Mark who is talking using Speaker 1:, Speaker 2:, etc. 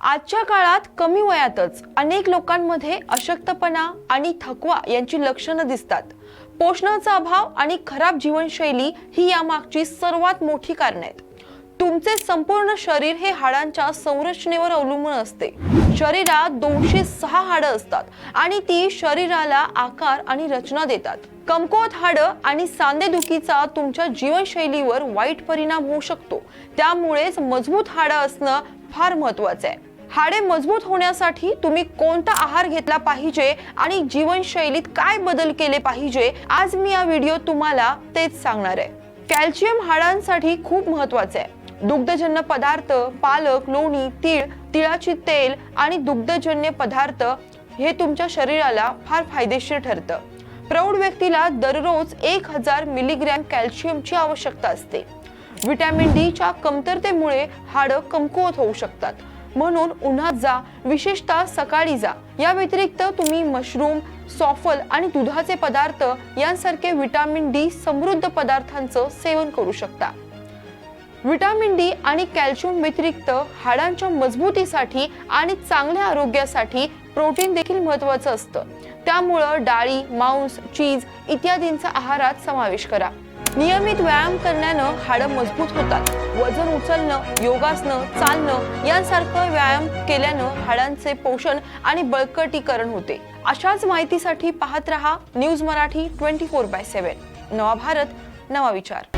Speaker 1: आजच्या काळात कमी वयातच अनेक लोकांमध्ये अशक्तपणा आणि थकवा यांची लक्षणं दिसतात. पोषणाचा अभाव आणि खराब जीवनशैली ही यामागची सर्वात मोठी कारणं आहेत. तुमचे संपूर्ण शरीर हे हाडांच्या संरचनेवर अवलंबून असते. शरीरात दोनशे सहा हाडं असतात आणि ती शरीराला आकार आणि रचना देतात. कमकुवत हाडं आणि सांधेदुखीचा तुमच्या जीवनशैलीवर वाईट परिणाम होऊ शकतो. त्यामुळेच मजबूत हाडं असणं फार महत्वाचं आहे. हाडे मजबूत होण्यासाठी तुम्ही कोणता आहार घेतला पाहिजे आणि जीवनशैलीत काय बदल केले पाहिजे आज मी या व्हिडिओ तुम्हाला तेच सांगणार आहे. कॅल्शियम हाडांसाठी खूप महत्त्वाचे आहे. दुग्धजन्य पदार्थ पालक लोणी तीळ तिळाची तेल आणि दुग्धजन्य पदार्थ हे तुमच्या शरीराला फार फायदेशीर ठरतं. प्रौढ व्यक्तीला दररोज एक हजार मिलीग्रॅम कॅल्शियमची आवश्यकता असते. व्हिटॅमिन डीच्या कमतरतेमुळे हाडं कमकुवत होऊ शकतात. म्हणून उन्हात जा विशेषतः सकाळी जा. या व्यतिरिक्त तुम्ही मशरूम सॉफल आणि दुधाचे पदार्थ यांसारखे व्हिटॅमिन डी समृद्ध पदार्थांचं सेवन करू शकता. व्हिटॅमिन डी आणि कॅल्शियम व्यतिरिक्त हाडांच्या मजबूतीसाठी आणि चांगल्या आरोग्यासाठी प्रोटीन देखील महत्वाचं असतं. त्यामुळं डाळी मांस चीज इत्यादींचा आहारात समावेश करा. नियमित व्यायाम करण्यानं हाडं मजबूत होतात. वजन उचलणं योगासनं चालणं यांसारखं व्यायाम केल्यानं हाडांचे पोषण आणि बळकटीकरण होते. अशाच माहितीसाठी पाहत रहा news Marathi twenty four by seven. नवा भारत नवा विचार.